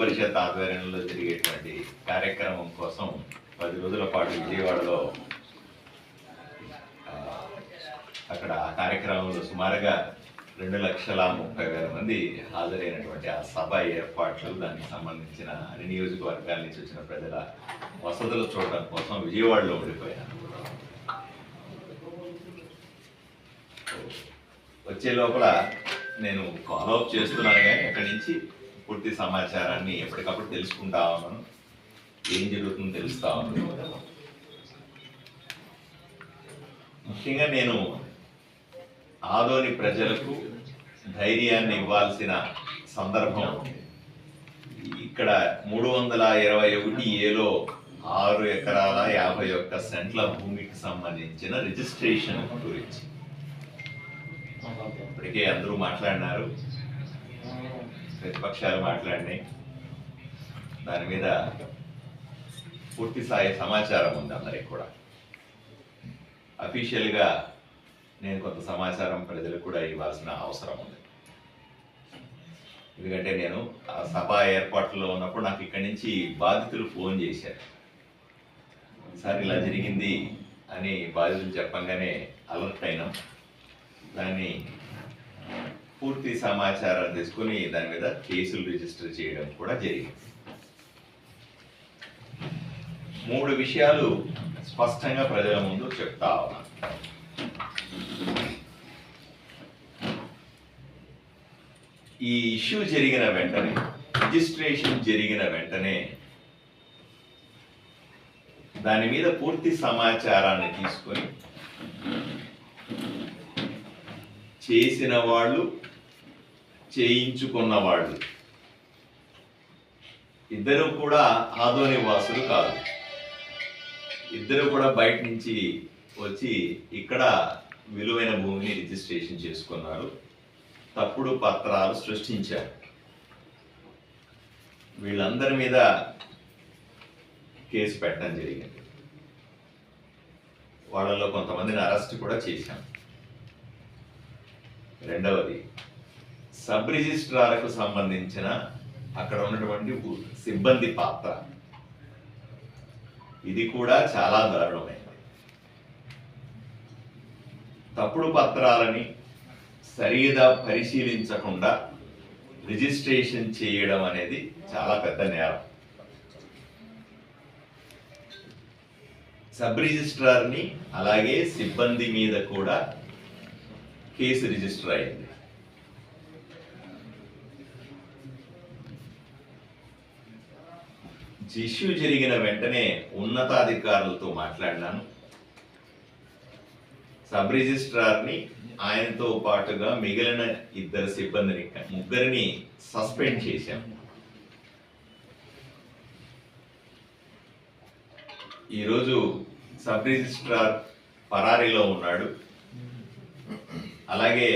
పరిషత్ ఆధ్వర్యంలో జరిగేటువంటి కార్యక్రమం కోసం పది రోజుల పాటు విజయవాడలో అక్కడ ఆ కార్యక్రమంలో సుమారుగా రెండు లక్షల ముప్పై వేల మంది హాజరైనటువంటి ఆ సభ ఏర్పాట్లు దానికి సంబంధించిన అన్ని నియోజకవర్గాల నుంచి వచ్చిన ప్రజల వసతులు చూడడం కోసం విజయవాడలో ఉండిపోయాను. వచ్చే లోపల నేను ఫాలో అప్ చేస్తున్నాను కానీ అక్కడి నుంచి పూర్తి సమాచారాన్ని ఎప్పటికప్పుడు తెలుసుకుంటా ఉన్నాను. ఏం జరుగుతుందో తెలుస్తా ఉన్నాను. ముఖ్యంగా నేను ఆదోని ప్రజలకు ధైర్యాన్ని ఇవ్వాల్సిన సందర్భం ఇక్కడ మూడు వందల ఇరవై ఒకటి ఏలో ఆరు ఎకరాల యాభై ఒక్క సెంట్ల భూమికి సంబంధించిన రిజిస్ట్రేషన్ గురించి. ఇప్పటికే అందరూ మాట్లాడినారు. ప్రతిపక్షాలు మాట్లాడినాయి. దాని మీద పూర్తి స్థాయి సమాచారం ఉంది అందరికి కూడా. అఫీషియల్గా నేను కొంత సమాచారం ప్రజలకు కూడా ఇవ్వాల్సిన అవసరం ఉంది. ఎందుకంటే నేను ఆ సభ ఏర్పాట్లో ఉన్నప్పుడు నాకు ఇక్కడి నుంచి బాధితులు ఫోన్ చేశారు. సార్ ఇలా జరిగింది అని బాధితులు చెప్పంగానే అలర్ట్ అయినాం. దాన్ని పూర్తి సమాచారం తీసుకుని దాని మీద కేసులు రిజిస్టర్ చేయడం కూడా జరిగింది. మూడు విషయాలు స్పష్టంగా ప్రజల ముందు చెప్తా ఉన్నాను ఈ ఇష్యూ జరిగిన వెంటనే రిజిస్ట్రేషన్ జరిగిన వెంటనే దాని మీద పూర్తి సమాచారాన్ని తీసుకొని చేసిన వాళ్ళు చేయించుకున్న వాళ్ళు ఇద్దరు కూడా ఆదోని వాసులు కాదు. ఇద్దరు కూడా బయట నుంచి వచ్చి ఇక్కడ విలువైన భూమిని రిజిస్ట్రేషన్ చేసుకున్నారు. తప్పుడు పత్రాలు సృష్టించారు. వీళ్ళందరి మీద కేసు పెట్టడం జరిగింది. వాళ్ళలో కొంతమందిని అరెస్ట్ కూడా చేశాం. రెండవది సబ్ రిజిస్ట్రార్కు సంబంధించిన అక్కడ ఉన్నటువంటి సిబ్బంది పాత్ర. ఇది కూడా చాలా దారుణమైనది తప్పుడు పత్రాలని సరిగా పరిశీలించకుండా రిజిస్ట్రేషన్ చేయడం అనేది చాలా పెద్ద నేరం. సబ్ రిజిస్ట్రార్ని అలాగే సిబ్బంది మీద కూడా కేసు రిజిస్టర్ అయింది. ఇష్యూ జరిగిన వెంటనే ఉన్నతాధికారులతో మాట్లాడినాను. సబ్ రిజిస్ట్రార్ని ఆయనతో పాటుగా మిగిలిన ఇద్దరు సిబ్బందిని ముగ్గురిని సస్పెండ్ చేశాం. ఈరోజు సబ్ రిజిస్ట్రార్ పరారీలో ఉన్నాడు. అలాగే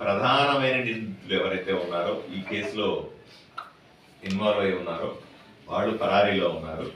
ప్రధానమైన నిందితులు ఎవరైతే ఉన్నారో ఈ కేసులో ఇన్వాల్వ్ అయి ఉన్నారో వాళ్ళు పరారీలో ఉన్నారు.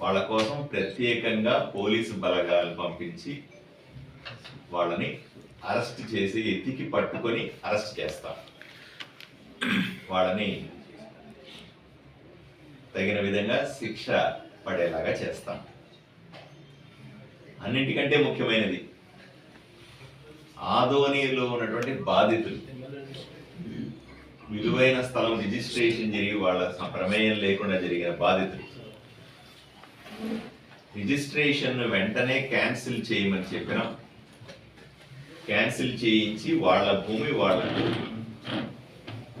వాళ్ళ కోసం ప్రత్యేకంగా పోలీసు బలగాలు పంపించి వాళ్ళని అరెస్ట్ చేసి ఎత్తికి పట్టుకొని అరెస్ట్ చేస్తాం. వాళ్ళని తగిన విధంగా శిక్ష పడేలాగా చేస్తాం. అన్నింటికంటే ముఖ్యమైనది ఆదోనిలో ఉన్నటువంటి బాధితులు. విలువైన స్థలం రిజిస్ట్రేషన్ జరిగి వాళ్ళ ప్రమేయం లేకుండా జరిగిన బాధితులు రిజిస్ట్రేషన్ వెంటనే క్యాన్సిల్ చేయమని చెప్పిన క్యాన్సిల్ చేయించి వాళ్ళ భూమి వాళ్ళకు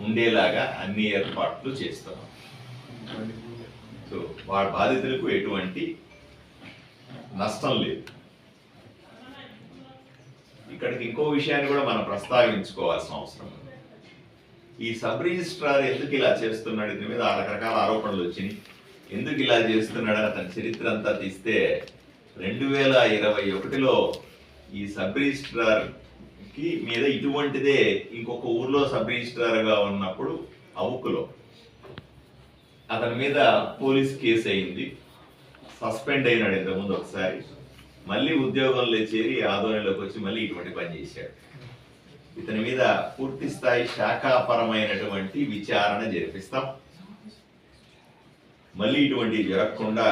ఉండేలాగా అన్ని ఏర్పాట్లు చేస్తున్నాం సో వాళ్ళ బాధితులకు ఎటువంటి నష్టం లేదు. ఇక్కడికి ఇంకో విషయాన్ని కూడా మనం ప్రస్తావించుకోవాల్సిన అవసరం ఉంది. ఈ సబ్ రిజిస్ట్రార్ ఎందుకు ఇలా చేస్తున్నాడు? దీని మీద రకరకాల ఆరోపణలు వచ్చినాయి. ఎందుకు ఇలా చేస్తున్నాడు అతని చరిత్ర అంతా తీస్తే రెండు వేల ఇరవై ఒకటిలో ఈ సబ్ రిజిస్ట్రార్కి మీద ఇటువంటిదే ఇంకొక ఊర్లో సబ్ రిజిస్ట్రార్గా ఉన్నప్పుడు అవుకులో అతని మీద పోలీస్ కేసు అయింది. సస్పెండ్ అయినాడు ఇంతకుముందు ఒకసారి. మళ్ళీ ఉద్యోగంలో చేరి ఆధ్వర్యంలోకి వచ్చి మళ్ళీ ఇటువంటి పని చేశాడు. ఇతని మీద పూర్తి స్థాయి శాఖాపరమైనటువంటి విచారణ జరిపిస్తాం. మళ్ళీ ఇటువంటివి జరగకుండా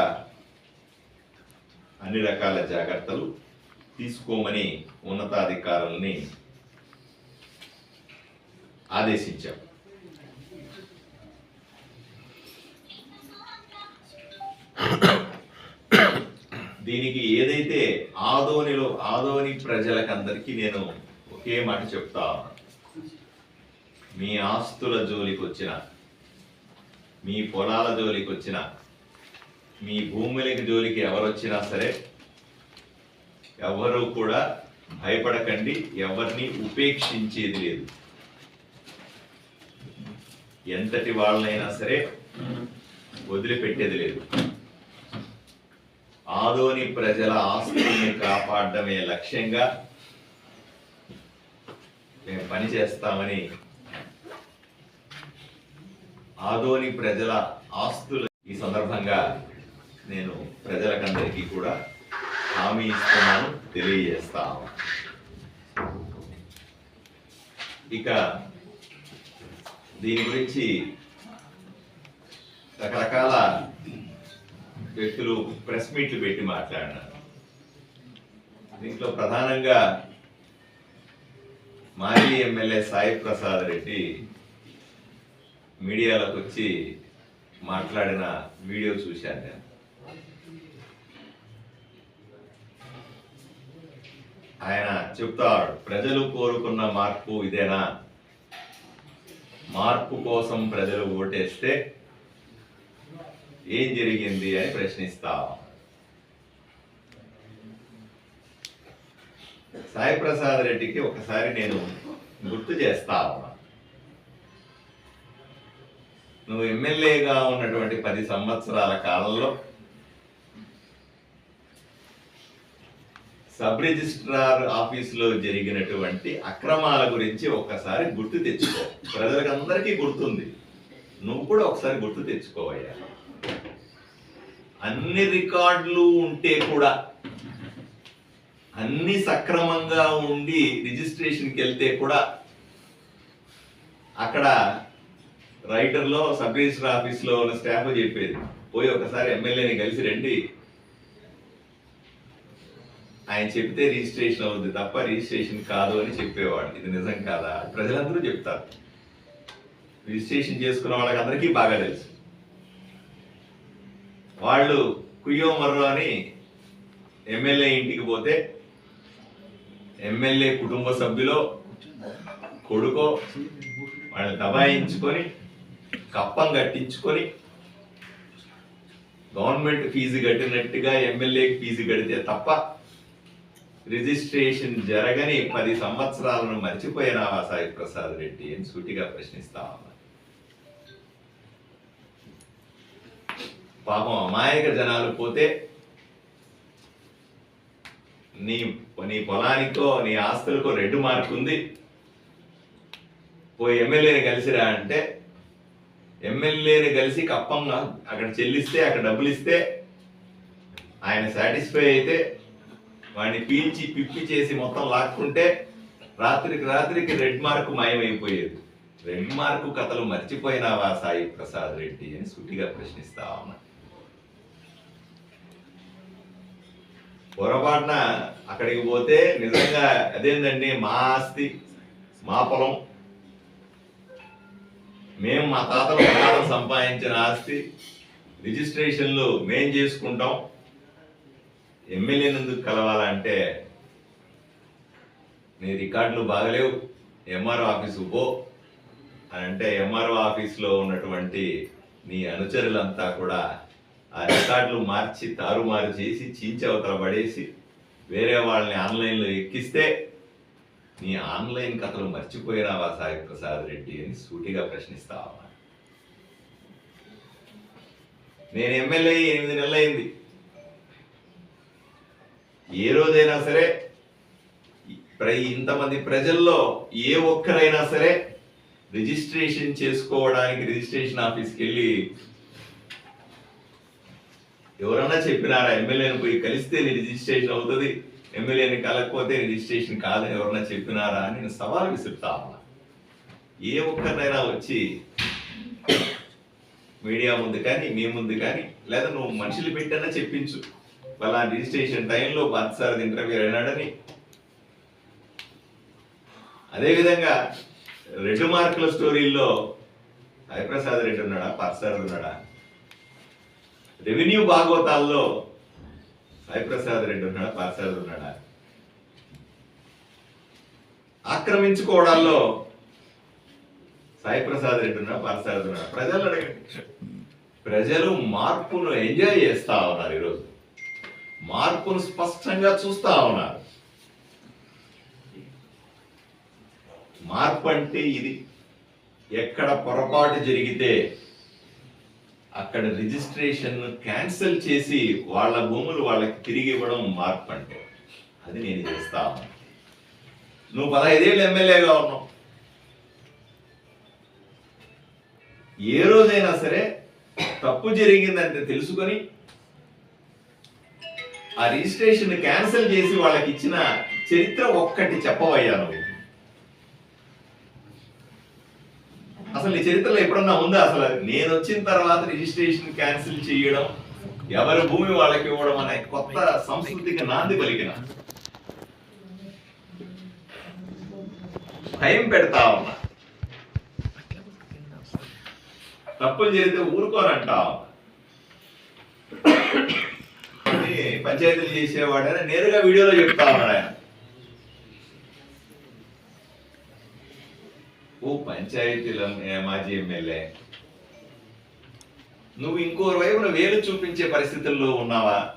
అన్ని రకాల జాగ్రత్తలు తీసుకోమని ఉన్నతాధికారుల్ని ఆదేశించాం. దీనికి ఏదైతే ఆదోనిలో ఆదోని ప్రజలకందరికీ నేను ఒకే మాట చెప్తా మీ ఆస్తుల జోలికి వచ్చిన మీ పొలాల జోలికి వచ్చిన మీ భూములకి జోలికి ఎవరు వచ్చినా సరే ఎవరు కూడా భయపడకండి ఎవరిని ఉపేక్షించేది లేదు. ఎంతటి వాళ్ళనైనా సరే వదిలిపెట్టేది లేదు. ఆదోని ప్రజల ఆస్తుల్ని కాపాడడమే లక్ష్యంగా మేము పని చేస్తామని ఆదోని ప్రజల ఆస్తుల ఈ సందర్భంగా నేను ప్రజలకందరికీ కూడా హామీ ఇస్తున్నాను తెలియజేస్తాను ఇక దీని గురించి రకరకాల వ్యక్తులు ప్రెస్ మీట్లు పెట్టి మాట్లాడినారు. దీంట్లో ప్రధానంగా మాజీ ఎమ్మెల్యే సాయి ప్రసాద్ రెడ్డి మీడియాలోకి వచ్చి మాట్లాడిన వీడియో చూశాను నేను. ఆయన చెప్తాడు ప్రజలు కోరుకున్న మార్పు ఇదేనా? మార్పు కోసం ప్రజలు ఓటేస్తే ఏం జరిగింది? అని ప్రశ్నిస్తావా సాయి ప్రసాద్ రెడ్డికి ఒకసారి నేను గుర్తు చేస్తా ఉన్నా. నువ్వు ఎమ్మెల్యేగా ఉన్నటువంటి పది సంవత్సరాల కాలంలో సబ్ రిజిస్ట్రార్ ఆఫీసులో జరిగినటువంటి అక్రమాల గురించి ఒక్కసారి గుర్తు తెచ్చుకో. ప్రజలకందరికీ గుర్తుంది. నువ్వు కూడా ఒకసారి గుర్తు తెచ్చుకోవయ్యా. అన్ని రికార్డులు ఉంటే కూడా అన్ని సక్రమంగా ఉండి రిజిస్ట్రేషన్కి వెళ్తే కూడా అక్కడ రైటర్లో సబ్ రిజిస్టర్ ఆఫీస్లో ఉన్న స్టాఫ్ చెప్పేది పోయి ఒకసారి ఎమ్మెల్యేని కలిసి రండి. ఆయన చెప్తే రిజిస్ట్రేషన్ అవుద్ది తప్ప రిజిస్ట్రేషన్ కాదు అని చెప్పేవాడు. ఇది నిజం కాదా? ప్రజలందరూ చెప్తారు. రిజిస్ట్రేషన్ చేసుకున్న వాళ్ళకి అందరికీ బాగా తెలుసు. వాళ్ళు కుయ్యో మర్రో అని ఎమ్మెల్యే ఇంటికి పోతే ఎమ్మెల్యే కుటుంబ సభ్యులో కొడుకో వాళ్ళు దబాయించుకొని కప్పం కట్టించుకొని గవర్నమెంట్ ఫీజు కట్టినట్టుగా ఎమ్మెల్యే ఫీజు కడితే తప్ప రిజిస్ట్రేషన్ జరగని పది సంవత్సరాలను మర్చిపోయినావా సాయి ప్రసాద్ రెడ్డి అని సూటిగా ప్రశ్నిస్తా పాపం అమాయక జనాలు పోతే నీ నీ పొలానికో నీ ఆస్తులకో రెడ్ మార్క్ ఉంది పోయి ఎమ్మెల్యేని కలిసిరా అంటే ఎమ్మెల్యేని కలిసి కప్పంగా అక్కడ చెల్లిస్తే అక్కడ డబ్బులు ఇస్తే ఆయన సాటిస్ఫై అయితే వాడిని పీల్చి పిప్పి చేసి మొత్తం లాక్కుంటే రాత్రికి రాత్రికి రెడ్ మార్కు మాయమైపోయేది. రెడ్ మార్కు కథలు మర్చిపోయినావా సాయి ప్రసాద్ రెడ్డి అని సుట్టిగా ప్రశ్నిస్తా ఉన్నా. పొరపాటున అక్కడికి పోతే నిజంగా అదేందండి? మా ఆస్తి మా పొలం. మేము మా తాతల ప్రకారం సంపాదించిన ఆస్తి. రిజిస్ట్రేషన్లు మేం చేసుకుంటాం. ఎమ్మెల్యే ఎందుకు కలవాలంటే నీ రికార్డులు బాగలేవు. ఎంఆర్ఓ ఆఫీసు పో అని అంటే ఎంఆర్ఓ ఆఫీసులో ఉన్నటువంటి నీ అనుచరులంతా కూడా ఆ రికార్డులు మార్చి తారుమారు చేసి చీంచి అవతల పడేసి వేరే వాళ్ళని ఆన్లైన్లో ఎక్కిస్తే నీ ఆన్లైన్ కథలు మర్చిపోయినావా సాయి ప్రసాద్ రెడ్డి అని సూటిగా ప్రశ్నిస్తా నేను ఎమ్మెల్యే ఎనిమిది నెలలైంది. ఏ రోజైనా సరే ఇంతమంది ప్రజల్లో ఏ ఒక్కరైనా సరే రిజిస్ట్రేషన్ చేసుకోవడానికి రిజిస్ట్రేషన్ ఆఫీస్కి వెళ్ళి ఎవరన్నా చెప్పినారా? ఎమ్మెల్యేని పోయి కలిస్తే నీ రిజిస్ట్రేషన్ అవుతుంది. ఎమ్మెల్యేని కలకపోతే రిజిస్ట్రేషన్ కాదని ఎవరన్నా చెప్పినారా అని నేను సవాల్ విసురుతా ఉన్నా. ఏ ఒక్కరినైనా వచ్చి మీడియా ముందు కానీ మీ ముందు కానీ లేదా నువ్వు మనుషులు పెట్టన్నా చెప్పించు. వాళ్ళ రిజిస్ట్రేషన్ టైంలో పార్థసారథి ఇంటర్వ్యూ అయినాడని. అదేవిధంగా రెండు మార్కుల స్టోరీల్లో హరిప్రసాద్ రెడ్డి ఉన్నాడా? పర్సార్ ఉన్నాడా? రెవెన్యూ భాగవతాల్లో సాయిప్రసాద్ రెడ్డి ఉన్నాడా? పార్సాద్ ఉన్నాడా? ఆక్రమించుకోవడాల్లో సాయిప్రసాద్ రెడ్డి ఉన్నా పార్సాద్ ఉన్నా ప్రజలు అడగండి. ప్రజలు మార్పును ఎంజాయ్ చేస్తా ఉన్నారు ఈరోజు. మార్పును స్పష్టంగా చూస్తా ఉన్నారు. మార్పు అంటే ఇది. ఎక్కడ పొరపాటు జరిగితే అక్కడ రిజిస్ట్రేషన్ క్యాన్సిల్ చేసి వాళ్ళ భూములు వాళ్ళకి తిరిగి ఇవ్వడం మార్పు అంటే అది నేను చేస్తా నువ్వు పదహైదేళ్ళు ఎమ్మెల్యేగా ఉన్నావు. ఏ రోజైనా సరే తప్పు జరిగిందంటే తెలుసుకొని ఆ రిజిస్ట్రేషన్ క్యాన్సిల్ చేసి వాళ్ళకి ఇచ్చిన చరిత్ర ఒక్కటి చెప్పవయ్యా నువ్వు. అసలు నీ చరిత్రలో ఎప్పుడన్నా ఉందా? అసలు నేను వచ్చిన తర్వాత రిజిస్ట్రేషన్ క్యాన్సిల్ చేయడం ఎవరి భూమి వాళ్ళకి ఇవ్వడం అనే కొత్త సంస్కృతికి నాంది పలికిన. టైం పెడతా ఉన్నా. తప్పులు చేస్తే ఊరుకోనంటా పంచాయతీలు చేసేవాడని నేరుగా వీడియోలో చెప్తా ఉన్నాడు ఆయన. ఓ పంచాయతీల మాజీ ఎమ్మెల్యే? నువ్వు ఇంకో వైపున వేలు చూపించే పరిస్థితుల్లో ఉన్నావా?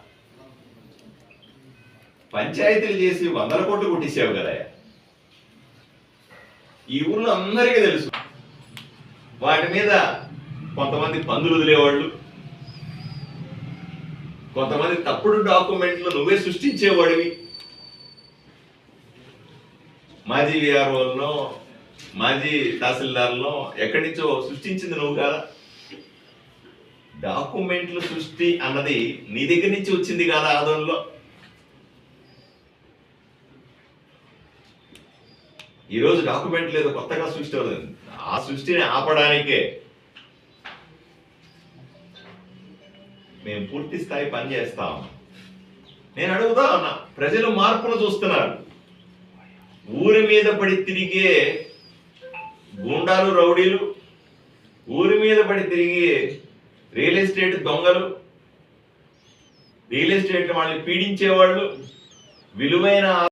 పంచాయతీలు చేసి వందల కోట్లు కొట్టేసావు కదా. ఈ ఊర్లో అందరికీ తెలుసు. వాటి మీద కొంతమంది పందులు వదిలేవాళ్ళు. కొంతమంది తప్పుడు డాక్యుమెంట్లు నువ్వే సృష్టించేవాడివి. మాజీ విఆర్ఓలను మాజీ తహసీల్దార్లో ఎక్కడి నుంచో సృష్టించింది నువ్వు కాదా? డాక్యుమెంట్లు సృష్టి అన్నది నీ దగ్గర నుంచి వచ్చింది కాదా ఆదంలో ఈరోజు డాక్యుమెంట్ లేదు కొత్తగా సృష్టి అవుతుంది ఆ సృష్టిని ఆపడానికే మేము పూర్తి స్థాయి పని చేస్తాం. నేను అడుగుతా ఉన్నా ప్రజలు మార్పును చూస్తున్నారు. ఊరి మీద పడి తిరిగే గూండాలు రౌడీలు ఊరి మీద పడి తిరిగి రియల్ ఎస్టేట్ దొంగలు రియల్ ఎస్టేట్ వాళ్ళని పీడించేవాళ్ళు విలువైన